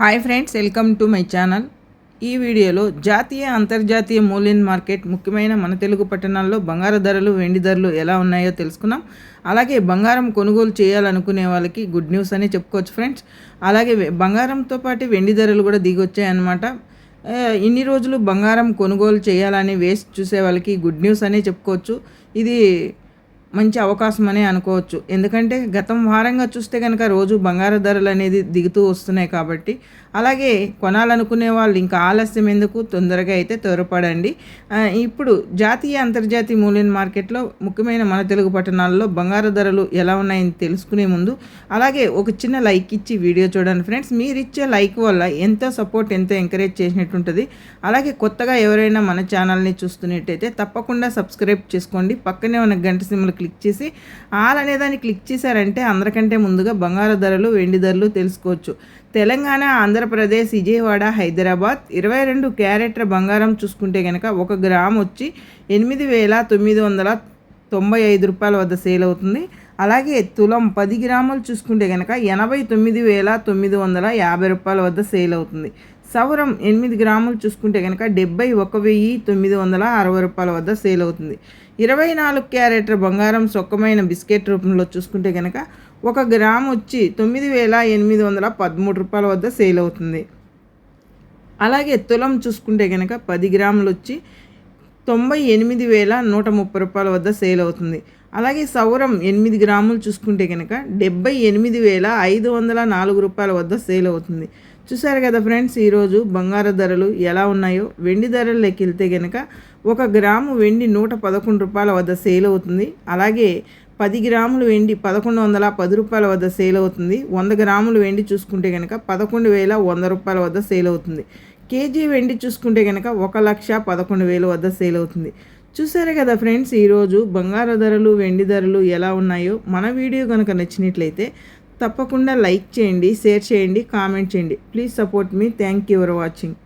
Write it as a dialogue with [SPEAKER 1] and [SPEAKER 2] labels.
[SPEAKER 1] Hi friends welcome to my channel. ఈ వీడియోలో జాతీయ అంతర్జాతీయ మూల్యం మార్కెట్ ముఖ్యమైన మన తెలుగు పట్టణాల్లో బంగారు ధరలు వెండి ధరలు ఎలా ఉన్నాయో తెలుసుకున్నాం అలాగే బంగారం కొనుగోలు చేయాలనుకునే వాళ్ళకి గుడ్ న్యూస్ అని చెప్పుకోవచ్చు ఫ్రెండ్స్. అలాగే బంగారంతో పాటు వెండి ధరలు కూడా దిగొచ్చాయన్నమాట. ఇన్ని రోజులు బంగారం కొనుగోలు చేయాలని వేసి చూసే వాళ్ళకి గుడ్ న్యూస్ అనే చెప్పుకోవచ్చు. ఇది మంచి అవకాశం అనే అనుకోవచ్చు. ఎందుకంటే గతం వారంగా చూస్తే కనుక రోజు బంగారు ధరలు అనేది దిగుతూ వస్తున్నాయి కాబట్టి. అలాగే కొనాలనుకునే వాళ్ళు ఇంకా ఆలస్యం ఎందుకు? తొందరగా అయితే త్వరపడండి. ఇప్పుడు జాతీయ అంతర్జాతీయ మూల్యం మార్కెట్లో ముఖ్యమైన మన తెలుగు పట్టణాల్లో బంగారు ధరలు ఎలా ఉన్నాయని తెలుసుకునే ముందు అలాగే ఒక చిన్న లైక్ ఇచ్చి వీడియో చూడండి ఫ్రెండ్స్. మీరు ఇచ్చే లైక్ వల్ల ఎంతో సపోర్ట్ ఎంత ఎంకరేజ్ చేసినట్టుంటుంది అలాగే కొత్తగా ఎవరైనా మన ఛానల్ని చూస్తున్నట్టయితే తప్పకుండా సబ్స్క్రైబ్ చేసుకోండి. పక్కనే ఉన్న గంట సిమ్లు క్లిక్ చేసి ఆల్ అనేదాన్ని క్లిక్ చేశారంటే అందరికంటే ముందుగా బంగారు ధరలు వెండి ధరలు తెలుసుకోవచ్చు. తెలంగాణ ఆంధ్రప్రదేశ్ విజయవాడ హైదరాబాద్ ఇరవై రెండు క్యారెట్ల బంగారం చూసుకుంటే కనుక ఒక గ్రామ్ వచ్చి ఎనిమిది వేల తొమ్మిది వందల తొంభై ఐదు రూపాయల వద్ద సేల్ అవుతుంది. అలాగే తులం పది గ్రాములు చూసుకుంటే కనుక ఎనభై తొమ్మిది వేల తొమ్మిది వందల యాభై రూపాయల వద్ద సేల్ అవుతుంది. సవరం ఎనిమిది గ్రాములు చూసుకుంటే కనుక డెబ్బై ఒక వెయ్యి తొమ్మిది వందల అరవై రూపాయల వద్ద సేల్ అవుతుంది. ఇరవై నాలుగు క్యారెట్ల బంగారం సొక్కమైన బిస్కెట్ రూపంలో చూసుకుంటే కనుక ఒక గ్రామ్ వచ్చి తొమ్మిది వేల ఎనిమిది వందల పదమూడు రూపాయల వద్ద సేల్ అవుతుంది. అలాగే తులం చూసుకుంటే కనుక పది గ్రాములు వచ్చి తొంభై ఎనిమిది వేల నూట ముప్పై రూపాయల వద్ద సేల్ అవుతుంది. అలాగే సౌరం ఎనిమిది గ్రాములు చూసుకుంటే కనుక డెబ్బై ఎనిమిది వేల ఐదు వందల నాలుగు రూపాయల వద్ద సేల్ అవుతుంది. చూసారు కదా ఫ్రెండ్స్ ఈరోజు బంగారు ధరలు ఎలా ఉన్నాయో? వెండి ధరలు లెక్కితే కనుక ఒక గ్రాము వెండి నూట పదకొండు రూపాయల వద్ద సేల్ అవుతుంది. అలాగే పది గ్రాములు వెండి పదకొండు వందల పది రూపాయల వద్ద సేల్ అవుతుంది. వంద గ్రాములు వెండి చూసుకుంటే కనుక పదకొండు వేల వంద రూపాయల వద్ద సేల్ అవుతుంది. కేజీ వెండి చూసుకుంటే కనుక ఒక లక్ష పదకొండు వేల వద్ద సేల్ అవుతుంది. చూసారే కదా ఫ్రెండ్స్ ఈరోజు బంగారు ధరలు వెండి ధరలు ఎలా ఉన్నాయో? మన వీడియో కనుక నచ్చినట్లయితే తప్పకుండా లైక్ చేయండి షేర్ చేయండి కామెంట్ చేయండి. Please support me. Thank you for watching.